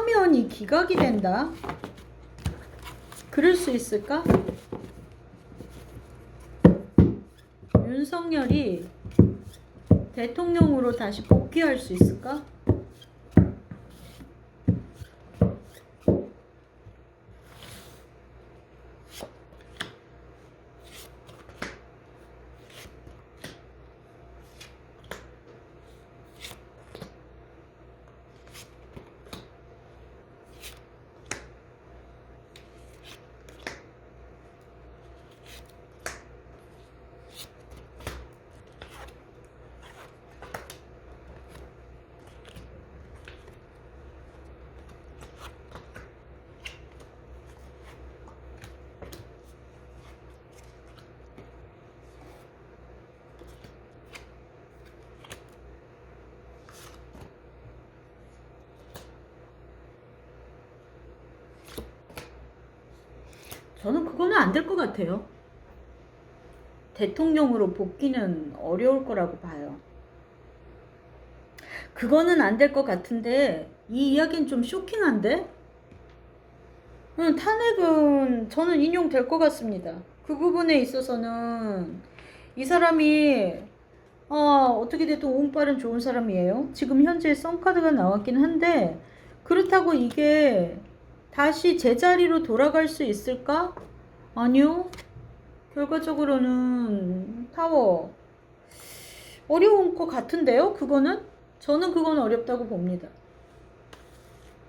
사면이 기각이 된다? 그럴 수 있을까? 윤석열이 대통령으로 다시 복귀할 수 있을까? 저는 그거는 안 될 것 같아요. 대통령으로 복귀는 어려울 거라고 봐요. 그거는 안 될 것 같은데 이 이야기는 좀 쇼킹한데? 응, 탄핵은 저는 인용될 것 같습니다. 그 부분에 있어서는 이 사람이 어, 어떻게 돼도 운빨은 좋은 사람이에요. 지금 현재 썬카드가 나왔긴 한데 그렇다고 이게 다시 제자리로 돌아갈 수 있을까? 아니요. 결과적으로는 타워 어려운 것 같은데요. 그거는 저는 그건 어렵다고 봅니다.